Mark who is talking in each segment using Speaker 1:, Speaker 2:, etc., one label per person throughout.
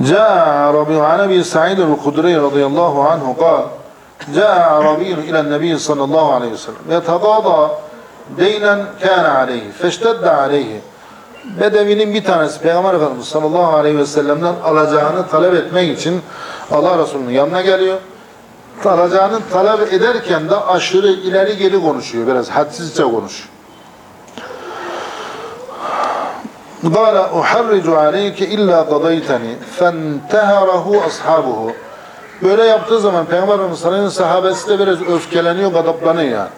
Speaker 1: جاء عربي عن ابي سعيد الخدري رضي الله عنه قال جاء عربي الى النبي صلى الله عليه وسلم يتقاضى دينا كان عليه فاشتد عليه Bedevinin bir tanesi Peygamber Efendimiz sallallahu aleyhi ve sellem'den alacağını talep etmek için Allah Resulü'nün yanına geliyor. Alacağını talep ederken de aşırı ileri geri konuşuyor. Biraz hadsizce konuşuyor. قال أحرج عليك إلا قضيتني فانتهره أصحابه Böyle yaptığı zaman Peygamber Efendimiz sallallahu aleyhi ve sellem sahabesi de biraz öfkeleniyor, gadaplanıyor yani.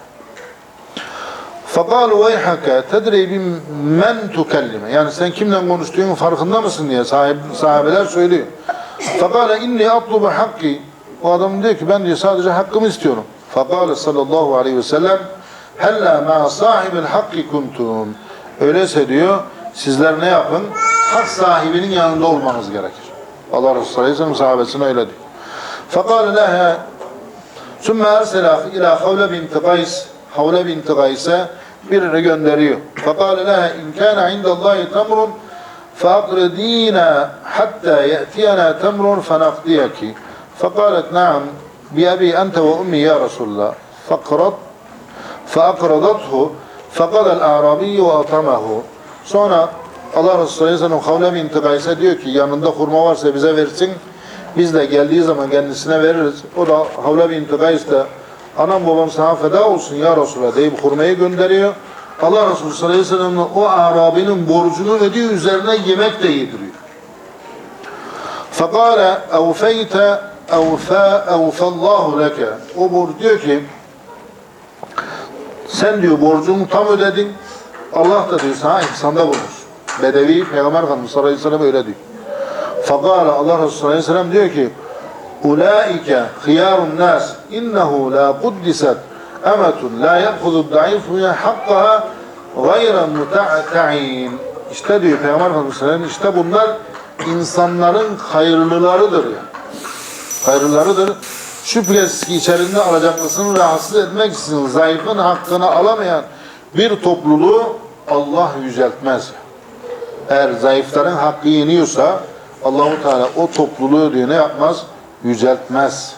Speaker 1: فَقَالُ وَيْحَكَ تَدْرِي بِمَنْ تُكَلِّمَ Yani sen kimden konuştuğunun farkında mısın diye sahip, sahabeler söylüyor. فَقَالَ اِنِّي أَطْلُبَ حَقِّي O adam diyor ki ben diyor sadece hakkımı istiyorum. فَقَالَ sallallahu aleyhi ve sellem هَلَّا مَا صَاحِبِ الْحَقِّ كُنْتُمْ Öyleyse diyor sizler ne yapın? Hak sahibinin yanında olmanız gerekir. Allah Resulü sallallahu aleyhi ve sellem sahabesine öyle diyor. فَقَالَ لَهَا ثُمَّ أَرْسَلَ إِلَى خَوْلَ بِنْتِ قَيْسِ Havle binti Gays'e birini gönderiyor. فَقَالَ لَهَا اِنْ كَانَ عِنْدَ اللّٰهِ تَمْرٌ فَاَقْرِد۪ينَا حَتَّى يَأْتِيَنَا تَمْرٌ فَنَقْدِيَكِ فَقَالَتْ نَعَمْ بِأَبِي أَنْتَ وَأُمِّي يَا رَسُولَ اللّٰهِ فَقْرَدْ فَاَقْرَضَتْهُ فَقَدَ الْاَعْرَابِيُّ وَاَطَمَهُ Sonra Allah Resulü Aleyhisselam binti Gays'e diyor ki yanında hurma varsa bize versin. Biz de geldiği zaman kendisine veririz. O da Havle binti Gays de anam babam sana feda olsun ya Resulallah deyip hurmayı gönderiyor. Allah Resulü sallallahu o Arabi'nin borcunu ödüyor üzerine yemek de yediriyor. Fekale evfeyte evfa evfallahu leke. O borç diyor ki sen diyor borcunu tam ödedin. Allah da diyor sana ihsanda bulunur. Bedevi Peygamber Efendimiz sallallahu aleyhi ve sellem öyle diyor. Fekale Allah Resulü sallallahu aleyhi ve sellem diyor ki Ulaike hıyarun nas innehu la kuddiset emetun la ye'hudu da'if min hakkaha gayra muta'ta'in. İşte diyor Peygamber Efendimiz sallallahu aleyhi ve sellem işte bunlar insanların hayırlılarıdır yani. Hayırlılarıdır. Şüphesiz ki içerisinde alacaklısını rahatsız etmek için zayıfın hakkını alamayan bir topluluğu Allah yüceltmez. Eğer zayıfların hakkı yeniyorsa Allahu Teala o topluluğu diyor ne yapmaz? Yüceltmez.